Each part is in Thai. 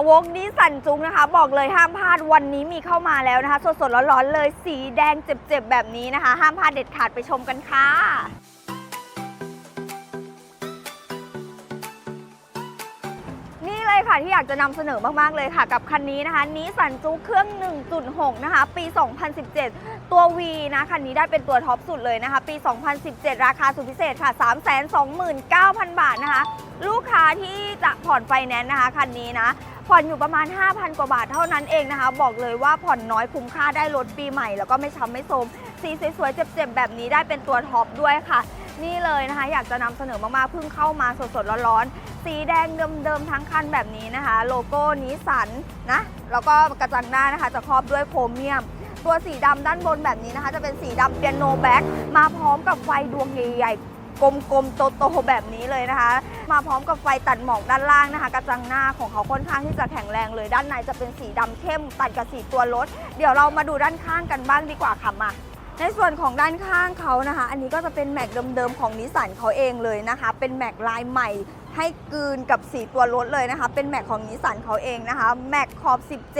าวกนิสสันจุงนะคะ บอกเลยห้ามพลาดวันนี้มีเข้ามาแล้วนะคะ สดๆร้อนๆเลยสีแดงเจ็บๆแบบนี้นะคะ ห้ามพลาดเด็ดขาดไปชมกันค่ะนี่เลยค่ะที่อยากจะนำเสนอมากๆเลยค่ะ กับคันนี้นะคะนิสสันจูเครื่อง 1.6 นะคะ ปี 2017 ตัว V นะคันนี้ได้เป็นตัวท็อปสุดเลยนะคะ ปี 2017 ราคาสุดพิเศษค่ะ 329,000 บาทนะคะ ลูกค้าที่จะผ่อนไฟแนนซ์นะคะ คันนี้นะ ผ่อนอยู่ประมาณ 5,000 กว่าบาทเท่านั้นเองนะคะ บอกเลยว่าผ่อนน้อยคุ้มค่าได้รถปีใหม่ แล้วก็ไม่ช้ำไม่โทมสีสวยๆเจ็บๆแบบนี้ได้เป็นตัวท็อปด้วยค่ะ นี่เลยนะคะ อยากจะนำเสนอมากๆเพิ่งเข้ามาสดๆร้อนๆสีแดงเดิมๆทั้งคันแบบนี้นะคะ โลโก้นิสสันนะแล้วก็กระจังหน้านะคะ จะครอบด้วยโครเมียมตัวสีดำด้านบนแบบนี้นะคะ จะเป็นสีดำเปียโนแบ็กมาพร้อมกับไฟดวงใหญ่ๆ กลมๆโตๆแบบนี้เลยนะคะ มาพร้อมกับไฟตัดหมอกด้านล่างนะคะ กระจังหน้าของเขาค่อนข้างที่จะแข็งแรงเลย ด้านในจะเป็นสีดำเข้มตัดกับสีตัวรถ เดี๋ยวเรามาดูด้านข้างกันบ้างดีกว่าค่ะมาในส่วนของด้านข้างเขานะคะ อันนี้ก็จะเป็นแม็กเดิมๆของนิสสันเขาเองเลยนะคะ เป็นแม็กลายใหม่ ให้กลืนกับสีตัวรถเลยนะคะ เป็นแม็กของนิสสันเขาเองนะคะ แม็กขอบ 17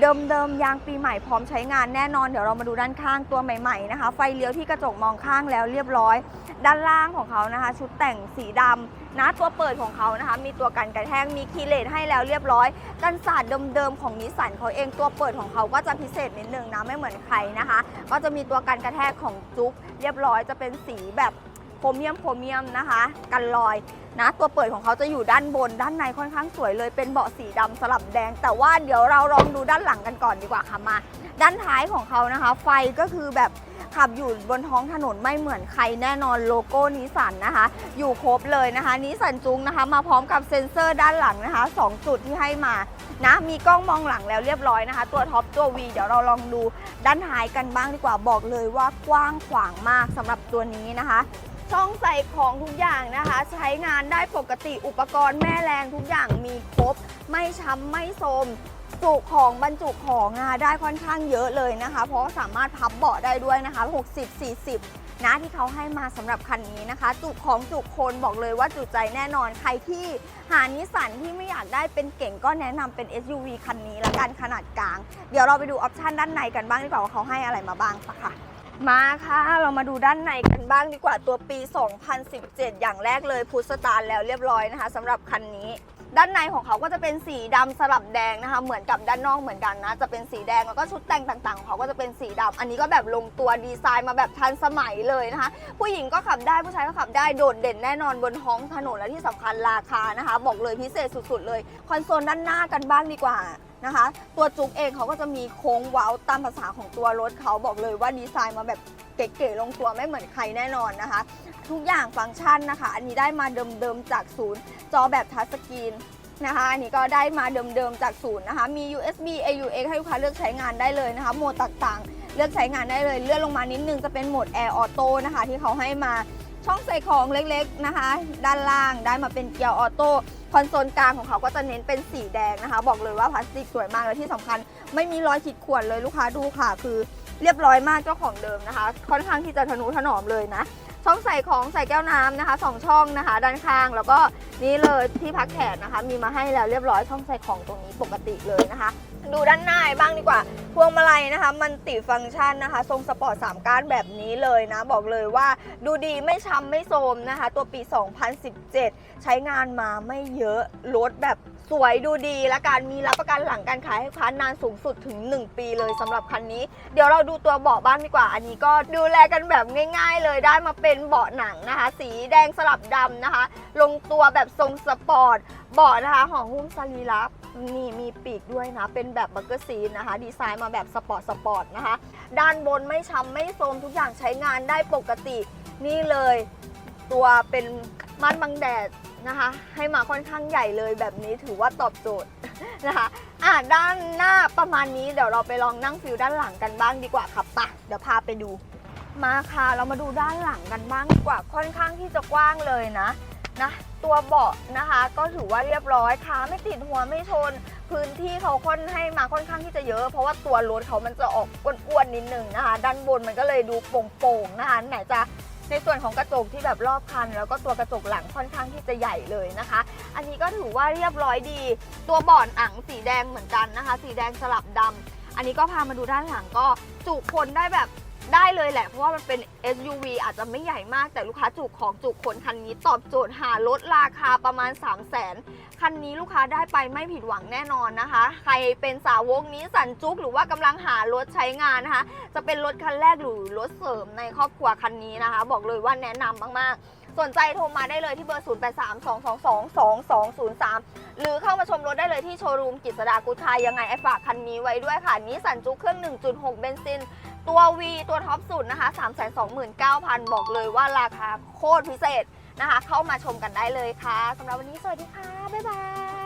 เดิมๆยางปีใหม่พร้อมใช้งานแน่นอน เดี๋ยวเรามาดูด้านข้างตัวใหม่ๆนะคะ ไฟเลี้ยวที่กระจกมองข้างแล้วเรียบร้อย ด้านล่างของเขานะคะ ชุดแต่งสีดำนะตัวเปิดของเขานะคะ มีตัวกันกระแทกมีคีย์เลสให้แล้วเรียบร้อย กันศาสตร์เดิมๆของนิสสันเขาเองตัวเปิดของเขาก็จะพิเศษนิดนึงนะไม่เหมือนใครนะคะ ก็จะมีตัวกันกระแทกของจุ๊บเรียบร้อยจะเป็นสีแบบ ครเมียมโครเมียมนะคะ กันรอยนะ ตัวเปิดของเขาจะอยู่ด้านบน ด้านในค่อนข้างสวยเลย เป็นเบาะสีดำสลับแดง แต่ว่าเดี๋ยวเราลองดูด้านหลังกันก่อนดีกว่าค่ะมา ด้านท้ายของเขานะคะ ไฟก็คือแบบขับอยู่บนท้องถนนไม่เหมือนใครแน่นอนโลโก้นิสันนะคะ อยู่ครบเลยนะคะนิสันจุงนะคะ มาพร้อมกับเซ็นเซอร์ด้านหลังนะคะสองจุดที่ให้มานะมีกล้องมองหลังแล้วเรียบร้อยนะคะ ตัวท็อปตัว V เดี๋ยวเราลองดูด้านท้ายกันบ้างดีกว่าบอกเลยว่ากว้างขวางมากสำหรับตัวนี้นะคะ ช่องใส่ของทุกอย่างนะคะ ใช้งานได้ปกติอุปกรณ์แม่แรงทุกอย่างมีครบ ไม่ช้ำไม่โทมจุของบรรจุของนะคะได้ค่อนข้างเยอะเลยนะคะ เพราะสามารถพับเบาะได้ด้วยนะคะ 60 40 นะที่เขาให้มาสำหรับคันนี้นะคะ จุของจุคนบอกเลยว่าจุใจแน่นอนใครที่หานิสันที่ไม่อยากได้เป็นเก่งก็แนะนำเป็น SUV คันนี้ละกันขนาดกลาง เดี๋ยวเราไปดูออปชันด้านในกันบ้างดีกว่าว่าเขาให้อะไรมาบ้างค่ะ มาค่ะ เรามาดูด้านในกันบ้างดีกว่าตัวปี 2017 อย่างแรกเลยพุทสตาร์แล้วเรียบร้อยนะคะสำหรับคันนี้ ด้านในของเขาก็จะเป็นสีดำสลับแดงนะคะ เหมือนกับด้านนอกเหมือนกันนะ จะเป็นสีแดงแล้วก็ชุดแต่งต่างๆของเขาก็จะเป็นสีดำอันนี้ก็แบบลงตัวดีไซน์มาแบบทันสมัยเลยนะคะ ผู้หญิงก็ขับได้ผู้ชายก็ขับได้โดดเด่นแน่นอนบนท้องถนนและที่สำคัญราคานะคะ บอกเลยพิเศษสุดๆเลย คอนโซลด้านหน้ากันบ้างดีกว่านะคะ ตัวจุกเองเขาก็จะมีโค้งเว้าตามภาษาของตัวรถเขาบอกเลยว่าดีไซน์มาแบบเก๋ๆลงตัวไม่เหมือนใครแน่นอนนะคะ ทุกอย่างฟังก์ชันนะคะ อันนี้ได้มาเดิมๆจากศูนย์ จอแบบทัชสกรีนนะคะอันนี้ก็ได้มาเดิมๆจากศูนย์นะคะมี USB AUX ให้ลูกค้าเลือกใช้งานได้เลยนะคะโหมดต่างๆ เลือกใช้งานได้เลย เลื่อนลงมานิดนึงจะเป็นโหมด Air Auto นะคะที่เขาให้มาช่องใส่ของเล็กๆนะคะ ด้านล่างได้มาเป็นเกียร์ออโต้คอนโซลกลางของเขาก็จะเน้นเป็นสีแดงนะคะ บอกเลยว่าพลาสติกสวยมากและที่สำคัญ ไม่มีรอยขีดข่วนเลยลูกค้าดูค่ะ คือเรียบร้อยมากเจ้าของเดิมนะคะ ค่อนข้างที่จะทะนุถนอมเลยนะ ช่องใส่ของใส่แก้วน้ำนะคะสองช่องนะคะ ด้านข้างแล้วก็นี่เลยที่พักแขนนะคะ มีมาให้แล้วเรียบร้อยช่องใส่ของตรงนี้ปกติเลยนะคะ ดูด้านหน้าบ้างดีกว่า พวงมาลัยนะคะ มันติฟังก์ชันนะคะ ทรงสปอร์ต3ก้านแบบนี้เลยนะ บอกเลยว่าดูดีไม่ช้ำไม่โทรมนะคะ ตัวปี 2017 ใช้งานมาไม่เยอะรถแบบ สวยดูดีและการมีรับประกันหลังการขายให้ลูกค้านานสูงสุดถึง 1 ปีเลยสำหรับคันนี้ เดี๋ยวเราดูตัวเบาะบ้างดีกว่า อันนี้ก็ดูแลกันแบบง่าย ๆ เลยได้มาเป็นเบาะหนังนะคะ สีแดงสลับดำนะคะ ลงตัวแบบทรงสปอร์ตเบาะนะคะห่อหุ้มสรีระนี่มีปีกด้วยนะ เป็นแบบบักเกอร์ซีนนะคะ ดีไซน์มาแบบสปอร์ตสปอร์ตนะคะ ด้านบนไม่ช้ำไม่โทมทุกอย่างใช้งานได้ปกติ นี่เลย ตัวเป็น ม่านบังแดดนะคะ ให้มาค่อนข้างใหญ่เลยแบบนี้ถือว่าตอบโจทย์นะคะอะด้านหน้าประมาณนี้เดี๋ยวเราไปลองนั่งฟิลด้านหลังกันบ้างดีกว่าครับปะเดี๋ยวพาไปดู มาค่ะเรามาดูด้านหลังกันบ้างดีกว่าค่อนข้างที่จะกว้างเลยนะนะตัวเบาะนะคะ ก็ถือว่าเรียบร้อยขาไม่ติดหัวไม่ชน พื้นที่เขาค่อนให้มาค่อนข้างที่จะเยอะ เพราะว่าตัวรถเขามันจะออกอ้วนๆนิดนึงนะคะ ด้านบนมันก็เลยดูโป่งๆนะคะไหนจะ ในส่วนของกระจกที่แบบรอบคัน แล้วก็ตัวกระจกหลังค่อนข้างที่จะใหญ่เลยนะคะ อันนี้ก็ถือว่าเรียบร้อยดี ตัวบอร์ดอังสีแดงเหมือนกันนะคะ สีแดงสลับดำอันนี้ก็พามาดูด้านหลังก็จุคนได้แบบ ได้เลยแหละ เพราะว่ามันเป็น SUV อาจจะไม่ใหญ่มากแต่ลูกค้าจุของจุคนคันนี้ตอบโจทย์หารถราคาประมาณ 3 0 0 0 0นคันนี้ลูกค้าได้ไปไม่ผิดหวังแน่นอนนะคะ ใครเป็นสาวกนี้สันจุกหรือว่ากำลังหารถใช้งานนะคะ จะเป็นรถคันแรกหรือรถเสริมในครอบครัวคันนี้นะคะ บอกเลยว่าแนะนำมากๆสนใจโทรมาได้เลยที่เบอร์ 0832222203 หรือเข้ามาชมรถได้เลยที่โชว์รูมกิษดากุชายยังไงไอฝากคันนี้ไว้ด้วยค่ะ นี้สันจุกเครื่อง 1.6 เบนซิน ตัว V ตัวท็อปสุดนะคะ 329,000 บอกเลยว่าราคาโคตรพิเศษนะคะ เข้ามาชมกันได้เลยค่ะสำหรับวันนี้สวัสดีค่ะ บ๊ายบาย